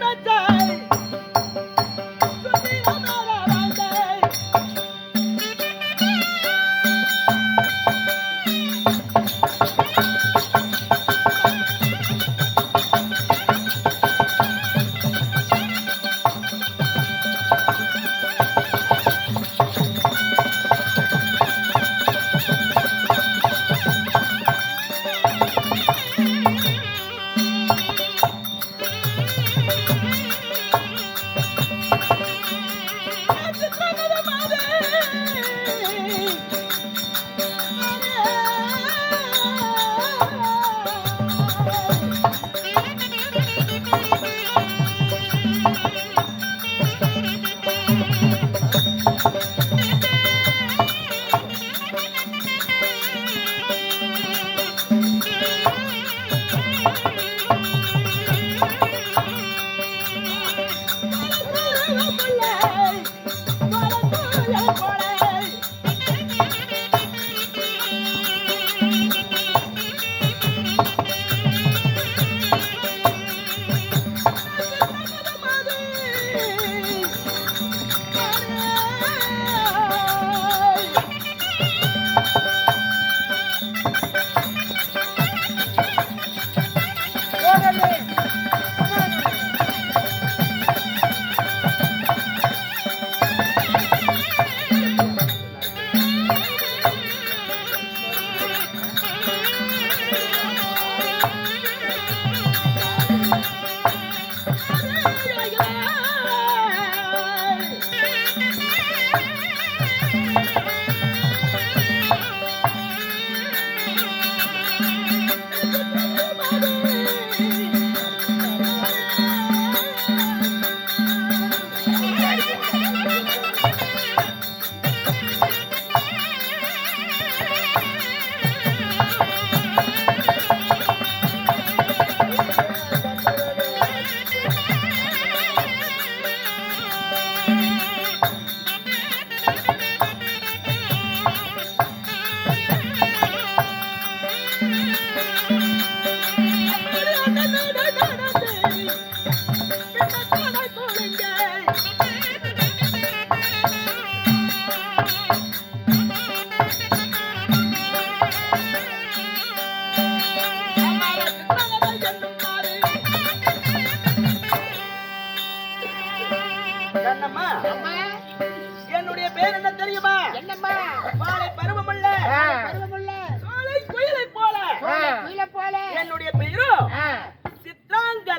கண்ணம்மா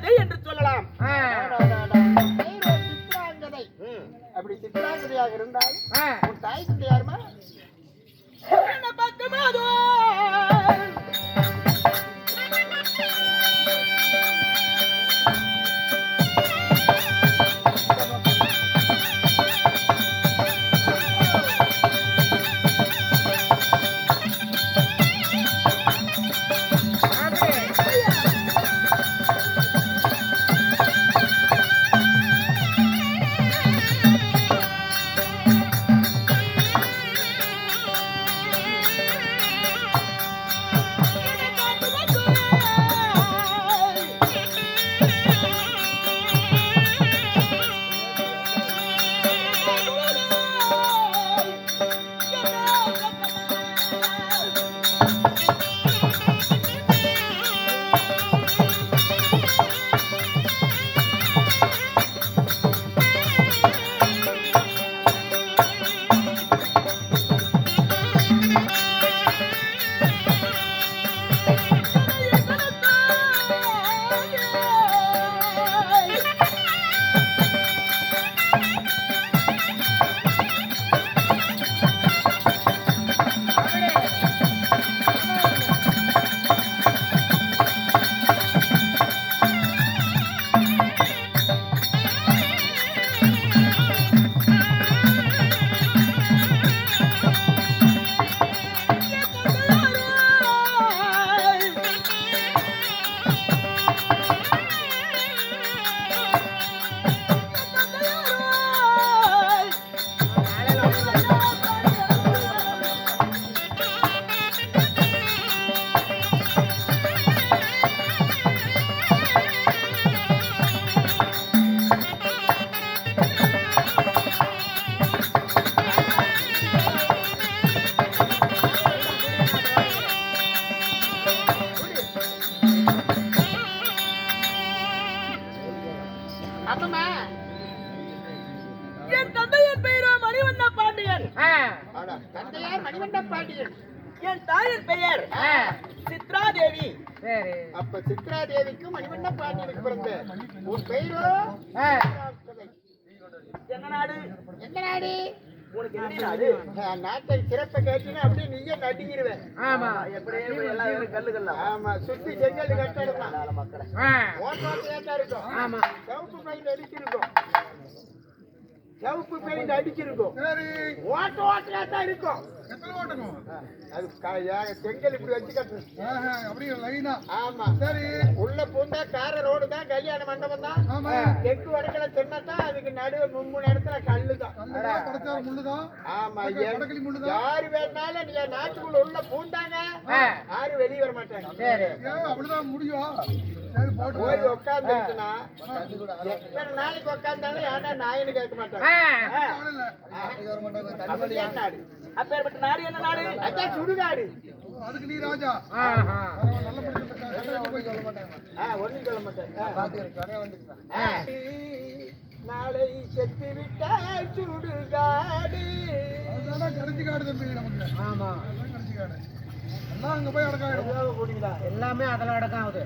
சித்ராங்கதை என்று சொல்லலாம் சித்ராங்கதை. அப்படி சித்ராங்கதையாக இருந்தால். உன் தாய் என்ன பக்கமா அதோ தந்தையார் மணிவண்ண பாண்டியன். என் தாயின் பெயர் சித்ரா தேவி சரி. அப்ப சித்ரா தேவிக்கும் மணிவண்ண பாண்டியனுக்கு பிறந்த உன் பெயரோ? என்ன நாடு? எந்த நாடு? நாட்டை சிறப்பை கேட்டீங்கன்னா அப்படியே நீயே நடுங்கிருவேன் ஆமா. எப்படியே போய் எல்லா இடமும் கல்லு கல்லா ஆமா. சுத்தி செங்கல் கட்டடம் தான் மக்களை ஆ, ஓட்டோட்டையா இருக்கும். ஆமா. சிவப்பு பெயிண்ட் அடிச்சிருக்கும். சிவப்பு பெயிண்ட் அடிச்சிருக்கும். ஓட்ட ஓட்டையா தான் இருக்கும். அது செங்கல் இப்படி வச்சு கட்டணும் அப்படியே லைனா ஆமா. சரி. பூந்தா கார ரோடு தான் கல்யாண மண்டபம் தான். ஆமா. தெற்கு வடக்குல சின்னதான் அதுக்கு நடுவு மும்மூணு இடத்துல கல்லு தான் ஆமா யாரு வேணாலும் நீ நாட்டுக்குள்ள உள்ள பூந்தாங்க. யாரும் வெளியே வர மாட்டாங்க. முடியும். போய் உட்காந்துருச்சுன்னா எத்தனை நாளைக்கு உட்காந்தாலும் யாரா நாயின்னு கேட்க மாட்டாங்க. ஆ, இல்ல அப்படியே நாடு? அப்பேற்பட்ட நாடு என்ன நாடு? அதான் சுடுகாடு. அதுக்கு நீ ராஜா. நல்ல படிச்சிருக்க போய் சொல்ல மாட்டாங்க ஒண்ணும் சொல்ல மாட்டேன். ஆ. நாளை செத்து விட்டால் சுடுகாடு. அதுதான் கடைசி காடு தம்பி நமக்கு. ஆமா. கடைசி காடு. எல்லாம் அங்க போய் கூடிங்களா? எல்லாமே அதில் அடக்கம் ஆகுது.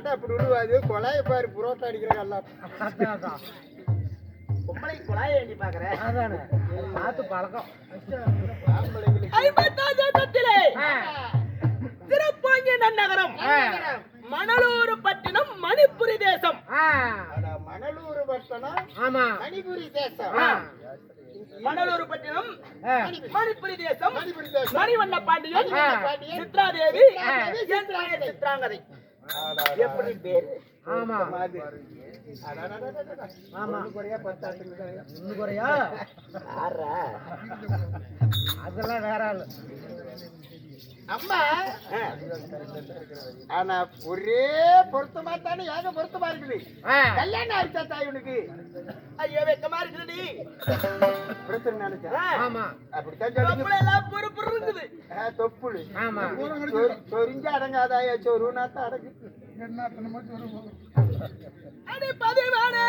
நட அப்படி விழுவாது. கொலாய பாரு புரோட்டா அதான், அதான். பொம்பளை குழாய வேண்டி பாக்குறேன் அதானே. பார்த்து பழக்கம். ஆ, சிறப்பாங்கிய நன்னகரம். மணலூர் பட்டினம் மணிப்புரி தேசம். மணலூர் தேசம்னா ஆமா. மணிபுரி தேசம். மணலூர் பட்டினம். மணிப்புரி தேசம். மணிபுரி தேசம். மணிவண்ண பாண்டியன். சித்ராதேவி சித்ராங்கதை. எப்படி பேரு ஆமா குறையா பத்து ஆட்டுங்க. ஒண்ணு குறையா அதெல்லாம் வேற ஆளு அம்மா ஆனா ஒரே பொருத்தமா தானே ஏக பொருத்தமா இருக்குது. கல்யாணம் ஆயிடுச்சா தாய் உனக்கு ஐயோ வெக்கமா இருக்குடி பிரச்சனை நினைச்சா ஆமா. நம்மள எல்லாம் பொறுப்பு இருக்குது. ஆ, தொப்புளு. ஆமா. சொரிஞ்சு அடங்காதாயா? சொரு நாத்த அடங்கு. என்ன அத்தனை மட்டும் வருவோம் அடி பதிவானே.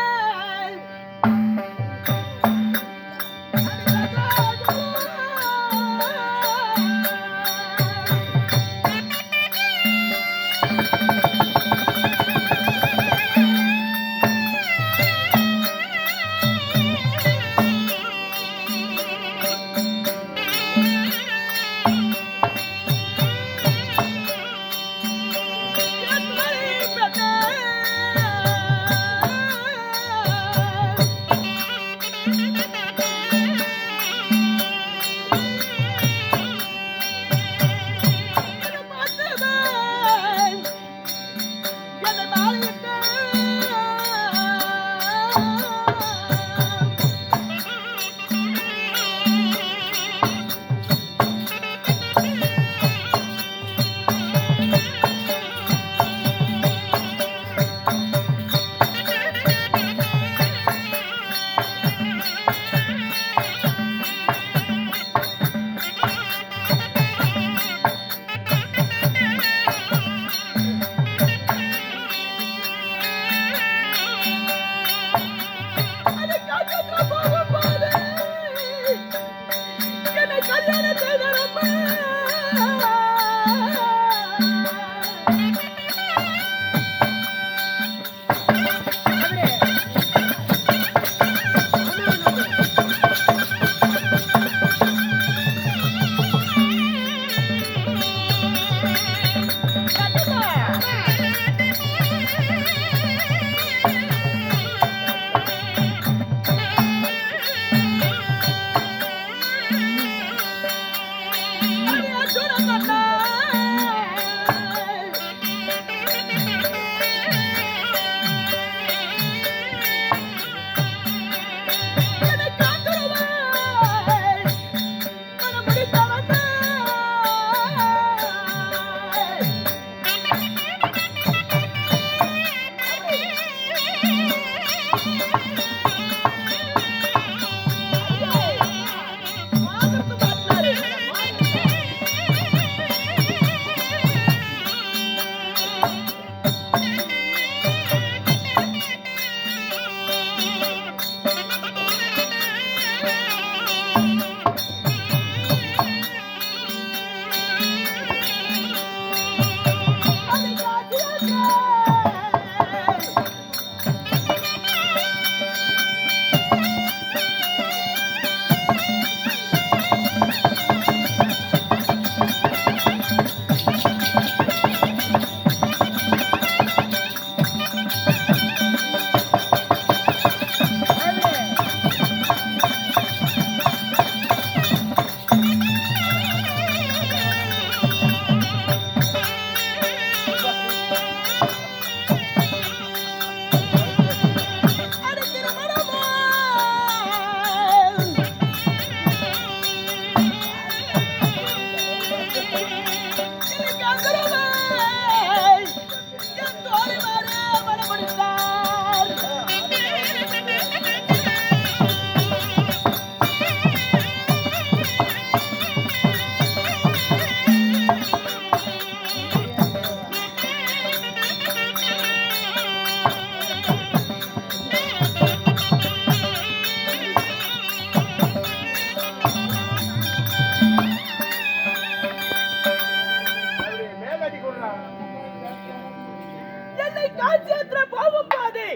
காட்சியற்ற போகும் போது.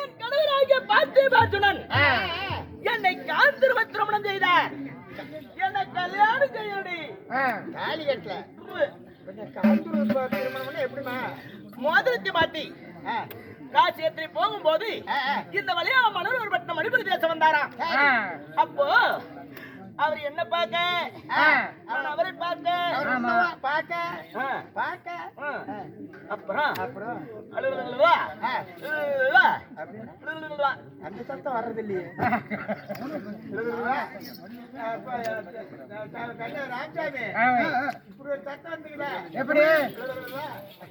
என் கணவராகிய பார்த்திபார்ஜுனன். என்னை காந்திருவ திருமணம் செய்த என்னை கல்யாணம் செய்யடி. தாலி கட்டல. கொஞ்சம் காந்தூர் திருமணம்னா எப்படிமா மோதிரத்தை மாத்தி காசி போகும்போது இந்த வழியா மலர் ஒரு பட்டினம் மணிபுரி தேசம் வந்தாராம். அப்போ அவர் என்ன பார்க்க? அவரை பார்க்க. பார்க்க. ஆ, பார்க்க. ஆ. அப்புறம்? அப்புறம்? அந்த சத்தம் வர்றது இல்லையே ராமசாமி. இப்படி ஒரு சத்தம் வந்துங்களா எப்படி?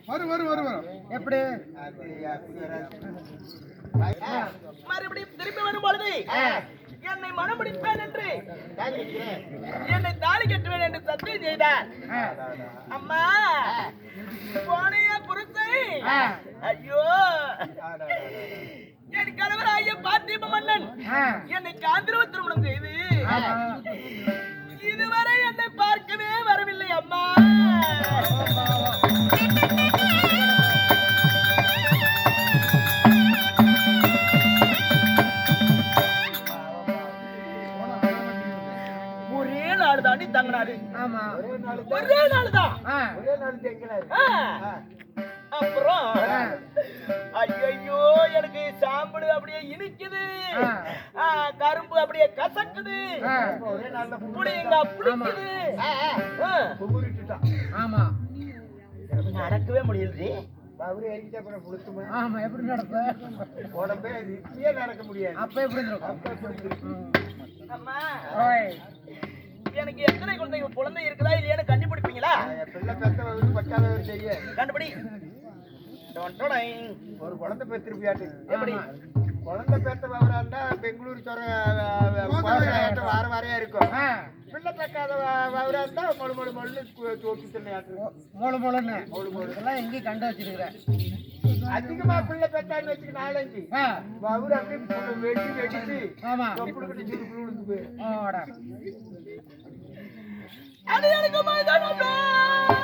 வரும் வரும் வரும் வரும். எப்படி. மறுபடியும் திரும்பி வரும் பொழுது என்னை மனம் முடிப்பேன் என்று? என்னை தாலி கட்டுவேன் என்று சத்தியம் செய்தார். அம்மா போனைய புருஷை. ஐயோ என் கணவர் ஐயா பார்த்திப மன்னன். என்னை காந்திரவ திருமணம் செய்து. இதுவரை என்னை பார்க்கவே வரவில்லை அம்மா தங்கினாரு ஆமா. ஒரே நாள் தான். ஒரே நாள் தேங்கினாரு. அப்புறம். ஐயோ எனக்கு சாம்பல் அப்படியே இனிக்குது. கரும்பு அப்படியே கசக்குது. புளியங்க புளிக்குது. ஆமா. நடக்கவே முடியல அவரு அப்புறம் புளுத்துமா? ஆமா எப்படி நடப்ப? உடம்பே இப்படியே நடக்க முடியாது. அப்ப எப்படி இருந்திருக்கும்? ம். அம்மா. ஓய். எனக்கு எத்தனை குழந்தைங்க குழந்தை இருக்குதா இல்லையான்னு கண்டுபிடிப்பீங்களா? என் பிள்ளை பெத்தவரு பட்டாளவர் செய்ய. கண்டுபிடி. ஒரு குழந்தை பெற்றிருப்பியாட்டு எப்படி. குழந்தை பெத்தவரா இருந்தா பெங்களூர் சொர வார வாரையா இருக்கும். பிள்ளை பெக்காத வவரா இருந்தா மொழு மொழு மொழு தோட்டி தின்னையாட்டு மொ- மொளு மொளுன்னு இதெல்லாம் எங்கேயும் கண்டு வச்சிருக்கிற அதிகமா பிள்ளை பெத்தான்னு வச்சுக்க நாலஞ்சு. அவரு அப்படியே வெட்டி வெட்டிச்சு ஆமா. அது எனக்கு மைதானம்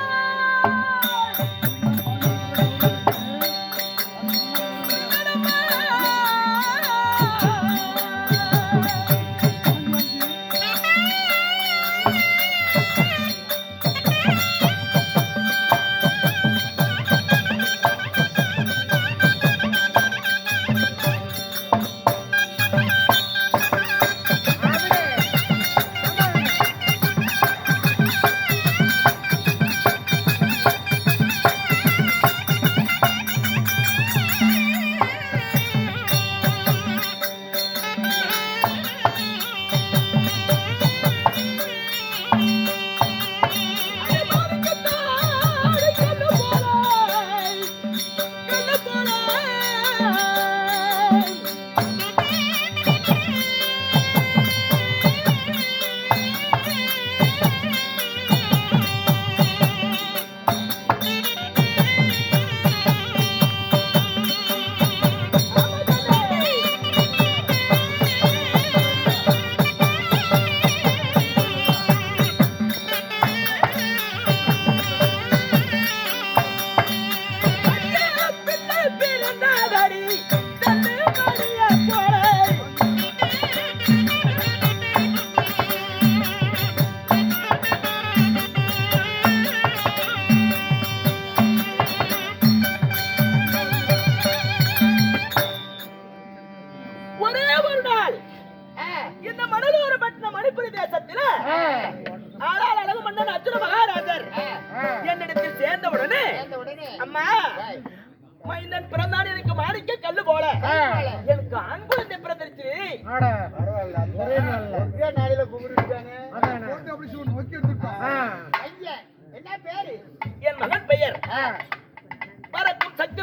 பறக்கும் சக்தி.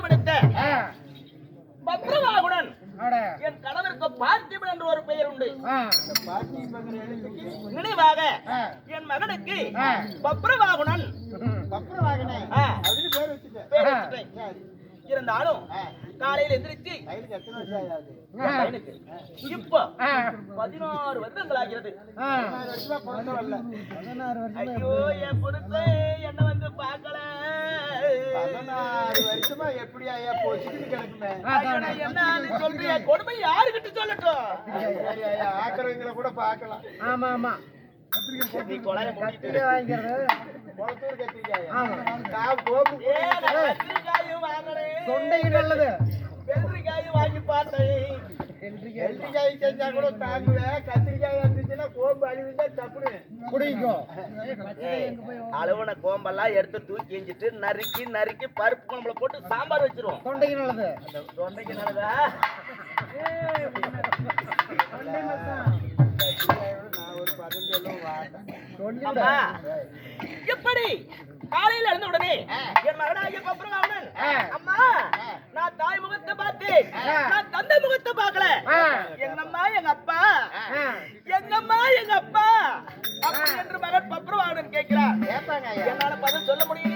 பத்ரவாகுடன் ஆடா. என் கணவருக்கு பார்த்திபன் என்று ஒரு பெயர் உண்டு நினைவாக. என் மகனுக்கு. பப்ரவாகுணன் இருந்தாலும். காலையில் எந்திரிச்சு இப்போ. பதினாறு வருடங்கள் ஆகிறது. ஐயோ என் புருஷன் என்ன வந்து பார்க்கல. பதினாறு வருஷமா எப்படி ஐயா போச்சுன்னு கிடக்குமே. ஐயோ, நான் என்ன சொல்றியா கொடுமை யாருகிட்ட சொல்லட்டும்? சரி ஐயா ஆக்கிறவங்களை கூட பார்க்கலாம். ஆமா ஆமா. தொண்டைக்கு நல்லது. வெள்ளை வெட்டிக்காய் செஞ்சா கூட தாங்குவேன் கத்திரிக்காய் இருந்துச்சுன்னா கோம்பு அழிவுந்தா தப்புடு குடிக்கும் அளவுன கோம்பெல்லாம் எடுத்து தூக்கி எஞ்சிட்டு நறுக்கி நறுக்கி பருப்பு குழம்புல போட்டு சாம்பார் வச்சிருவோம். தொண்டைக்கு நல்லது. தொண்டைக்கு நல்லதா. எப்படி? காலையில எழுந்த உடனே என் மகனாகிய பப்ரவாமன் அம்மா நான் தாய் முகத்தை பார்த்தேன். நான் தந்தை முகத்தை பார்க்கல. எங்கம்மா எங்க அப்பா? எங்கம்மா எங்க அப்பா? அப்படி என்று மகன் பப்ரவாமன் கேட்கிறார். என்னால பதில் சொல்ல முடியலையே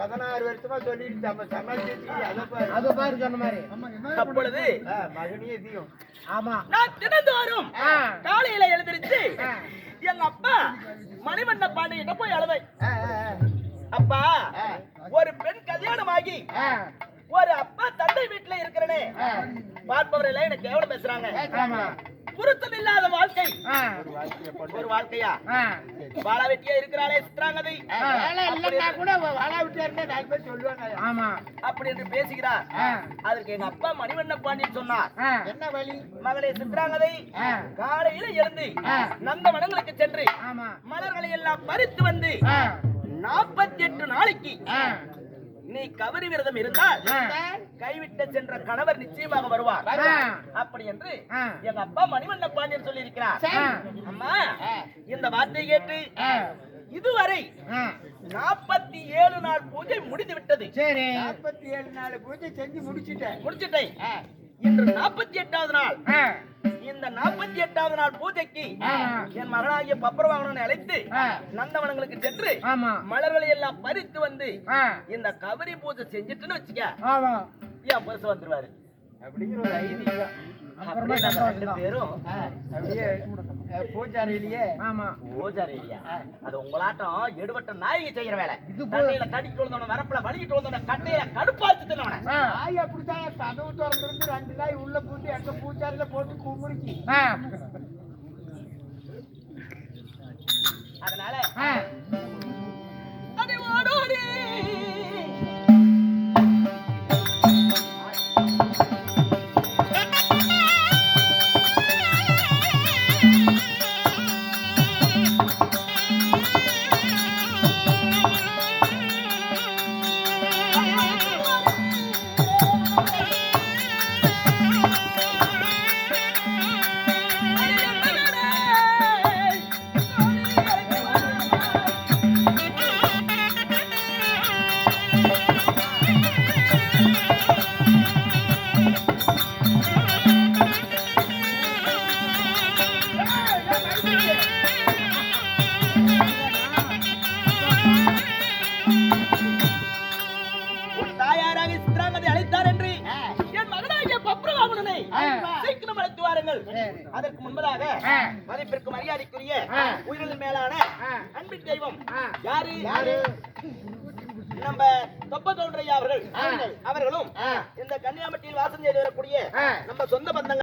பதினாறு வருஷமா சொல்லிட்டு நம்ம சமாளிச்சு அதை பாரு. அது பாரு சொன்ன மாதிரி. அப்பொழுது ஆ, மகனே தீயும். ஆமா. நான் தினந்தோறும். காலையில எழுந்திருச்சு. எங்க அப்பா மணிவண்ண பாண்டியிட்ட போய் ஆ. அப்பா ஒரு பெண் கல்யாணமாகி ஆ, ஒரு அப்பா தந்தை வீட்டுல இருக்கிறனே. பார்ப்பவர்கள் எனக்கு எவ்வளவு பேசுறாங்க? ஆமா பொருத்தம் இல்லாத வாழ்க்கை ஒரு வாழ்க்கையா வாழ வெட்டியா இருக்கிறாளே சித்ராங்கதை இல்லைன்னா கூட வாழா விட்டாருன்னா நாலு பேர் சொல்லுவாங்க. ஆமா. அப்படி என்று பேசுகிறார் ஆ, அதற்கு எங்க அப்பா மணிவண்ண பாண்டியன் சொன்னார். என்ன வழி? மகளே சித்ராங்கதை காலையில எழுந்து. நந்தவனங்களுக்கு சென்று ஆமா. மலர்களை எல்லாம் பறித்து வந்து நாற்பத்தி எட்டு நாளைக்கு நீ கவரி விரதம் இருந்தால் கைவிட்டு சென்ற கணவர் நிச்சயமாக வருவார். அப்படி என்று. எங்க அப்பா மணிவண்ண பாண்டியன் சொல்லி இருக்கிறார். அம்மா இந்த வார்த்தை கேட்டு இதுவரை. நாற்பத்தி ஏழு நாள் பூஜை முடிந்து விட்டது. சரி. நாற்பத்தி ஏழு நாலு பூஜை செஞ்சு முடிச்சிட்டேன். முடிச்சிட்டேன். இன்று நாற்பத்தி எட்டாவது நாள். இந்த நாற்பத்தி எட்டாவது நாள் பூஜைக்கு. என் மகனாகிய பப்பரவாகனனை அழைத்து. நந்தவனங்களுக்கு சென்று மலர்களை எல்லாம் பறித்து வந்து இந்த கவரி பூஜை செஞ்சுட்டுன்னு வச்சுக்க. ஆமா. என் பரிசு வந்துருவாரு அப்படிங்கிற ஒரு ஐதீகம். அப்படியே ரெண்டு. பேரும் பூஜாரியிலேயே. ஆமா. பூஜாரி இல்லையா அது உங்களாட்டம் எடுபட்ட நாயகி செய்யற வேலை. இது தண்ணியில கடிக்கு விழுந்தவன வரப்புல வலிக்கிட்டு விழுந்தவன கட்டையில கடுப்பாச்சு தின்னவன நாய் அப்படித்தான் கதவு திறந்துருந்து ரெண்டு நாய் உள்ள பூந்து எங்க பூச்சாரில போட்டு குமுறிச்சு. அதனால ஓடோடி.